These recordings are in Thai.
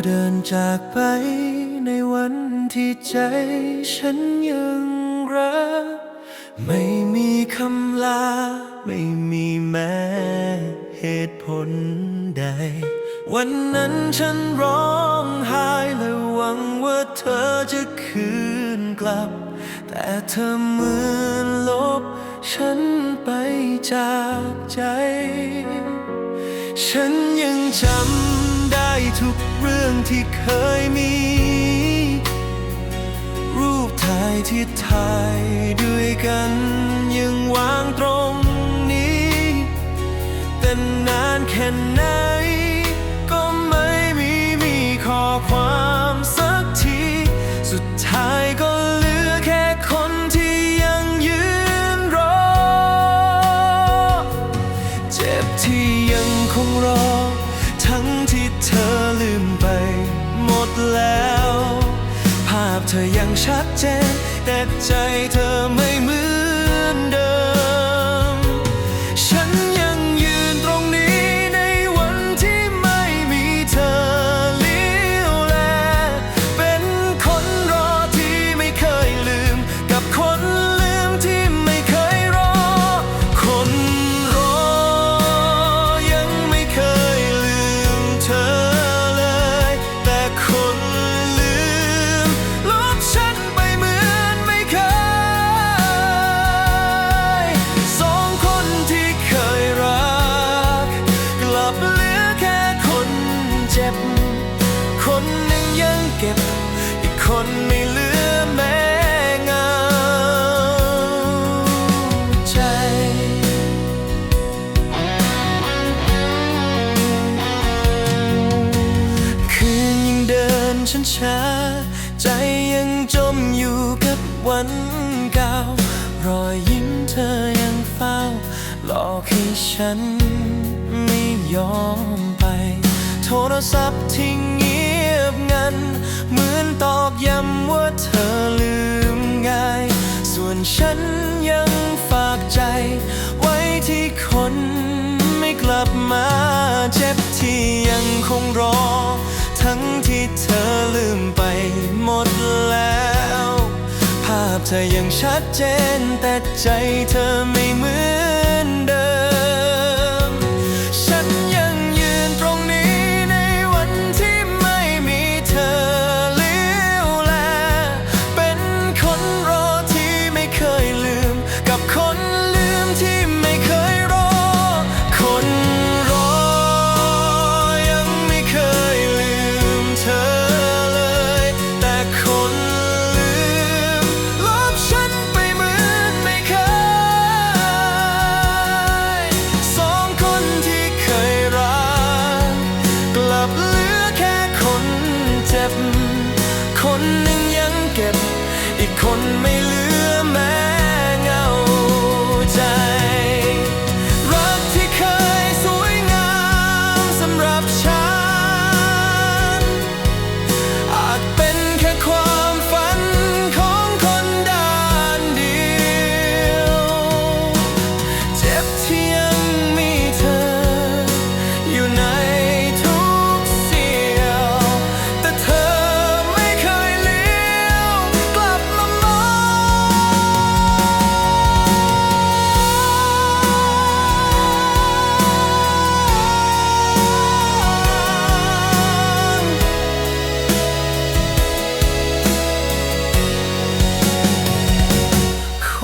เธอเดินจากไปในวันที่ใจฉันยังรัก ไม่มีคำลา ไม่มีแม้เหตุผลใด วันนั้นฉันร้องไห้และหวังว่าเธอจะคืนกลับ แต่เธอเหมือนลบ ฉันไปจากใจ ฉันยังจำได้ทุก ที่เคยมี รูปถ่ายที่ถ่ายด้วยกันยังวางตรงนี้ แต่นานแค่ไหนาพเธอยังชัดเจน แต่ใจเธอไม่เหมือน เดินช้าช้าๆใจยังจมอยู่กับวันเก่ารอยยิ้มเธอยังเฝ้า หลอกให้ฉันไม่ยอมไป โทรศัพท์ที่เงียบงัน เหมือนตอกย้ำว่าเธอลืมง่าย ส่วนฉันยังฝากใจ ไว้ที่คนไม่กลับมาเจ็บที่ยังคงรอ ลืมไปหมดแล้ว ภาพเธอยังชัดเจนแต่ใจเธอไม่เหมือน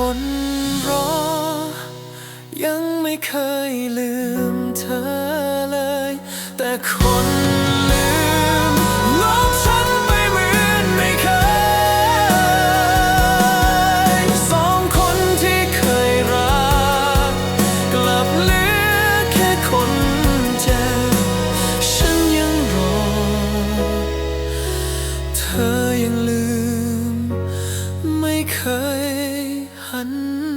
คนรอ ยังไม่เคยลืมเธอเลย แต่คนลืมลบฉันไปเหมือนไม่เคย สองคนที่เคยรัก กลับเหลือแค่คนเจ็บฉันยังรอ เธอยังลืม ไม่เคย 分